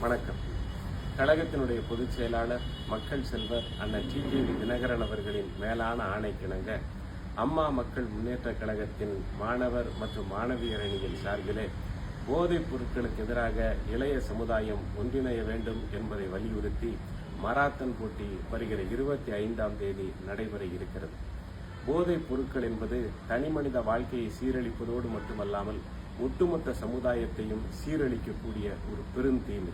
வணக்கம். கழகத்தினுடைய பொதுச் செயலாளர் மக்கள் செல்வர் அண்ணன் டிடிவி தினகரன் அவர்களின் மேலான ஆணைக்கிணங்க அம்மா மக்கள் முன்னேற்ற கழகத்தின் மாணவர் மற்றும் மாணவியர் அணியின் சார்பிலே போதைப் பொருட்களுக்கு எதிராக இளைய சமுதாயம் ஒன்றிணைய வேண்டும் என்பதை வலியுறுத்தி மராத்தன் போட்டி வருகிற இருபத்தி ஐந்தாம் தேதி நடைபெற இருக்கிறது. போதைப் பொருட்கள் என்பது தனிமனித வாழ்க்கையை சீரழிப்பதோடு மட்டுமல்லாமல் ஒட்டுமொத்த சமுதாயத்தையும் சீரழிக்கக்கூடிய ஒரு பெருந்தீமை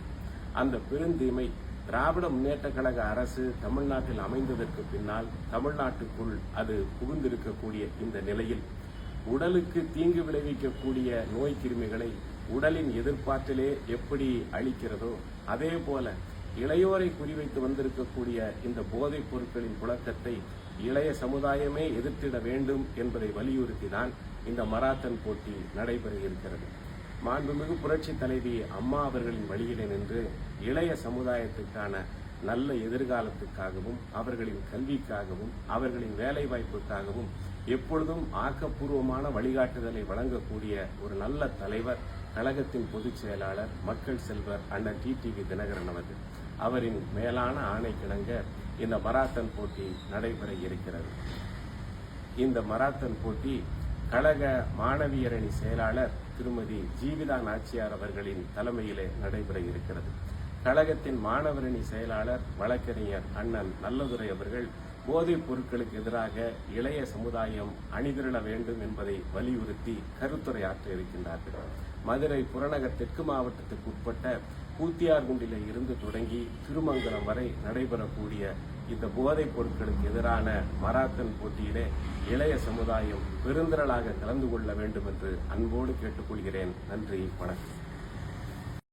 அந்த பெருந்தீமை திராவிட முன்னேற்ற கழக அரசு தமிழ்நாட்டில் அமைந்ததற்கு பின்னால் தமிழ்நாட்டுக்குள் அது புகுந்திருக்கக்கூடிய இந்த நிலையில் உடலுக்கு தீங்கு விளைவிக்கக்கூடிய நோய் கிருமிகளை உடலின் எதிர்பார்ப்பிலே எப்படி அளிக்கிறதோ அதே போல இளையோரை குறிவைத்து வந்திருக்கக்கூடிய இந்த போதைப் பொருட்களின் புழக்கத்தை இளைய சமுதாயமே எதிர்த்திட வேண்டும் என்பதை வலியுறுத்தி தான் இந்த மராத்தன் போட்டி நடைபெற இருக்கிறது. மாண்புமிகு புரட்சி தலைவி அம்மா அவர்களின் வழியிலே நின்று இளைய சமுதாயத்துக்கான நல்ல எதிர்காலத்துக்காகவும் அவர்களின் கல்விக்காகவும் அவர்களின் வேலைவாய்ப்புக்காகவும் எப்பொழுதும் ஆக்கப்பூர்வமான வழிகாட்டுதலை வழங்கக்கூடிய ஒரு நல்ல தலைவர் கழகத்தின் பொதுச் செயலாளர் மக்கள் செல்வர் அண்ணன் டிடிவி தினகரன் அவர்கள். அவரின் மேலான ஆணைக்கிணங்க இந்த மராத்தன் போட்டி நடைபெற இருக்கிறது. இந்த மராத்தன் போட்டி கழக மாணவியரணி செயலாளர் திருமதி ஜீவிதா நாச்சியார் அவர்களின் தலைமையிலே நடைபெற இருக்கிறது. கழகத்தின் மாணவரணி செயலாளர் வழக்கறிஞர் அண்ணன் நல்லதுரை அவர்கள் போதைப் பொருட்களுக்கு எதிராக இளைய சமுதாயம் அணிதிரள வேண்டும் என்பதை வலியுறுத்தி கருத்துரையாற்ற இருக்கின்றார்கள். மதுரை புறநகர் தெற்கு மாவட்டத்துக்கு உட்பட்ட கூத்தியார்குண்டிலே இருந்து தொடங்கி திருமங்கலம் வரை நடைபெறக்கூடிய இந்த போதைப் பொருட்களுக்கு எதிரான மராத்தன் போட்டியிலே இளைய சமுதாயம் பெருந்திரளாக கலந்து கொள்ள வேண்டும் என்று அன்போடு கேட்டுக்கொள்கிறேன். நன்றி வணக்கம்.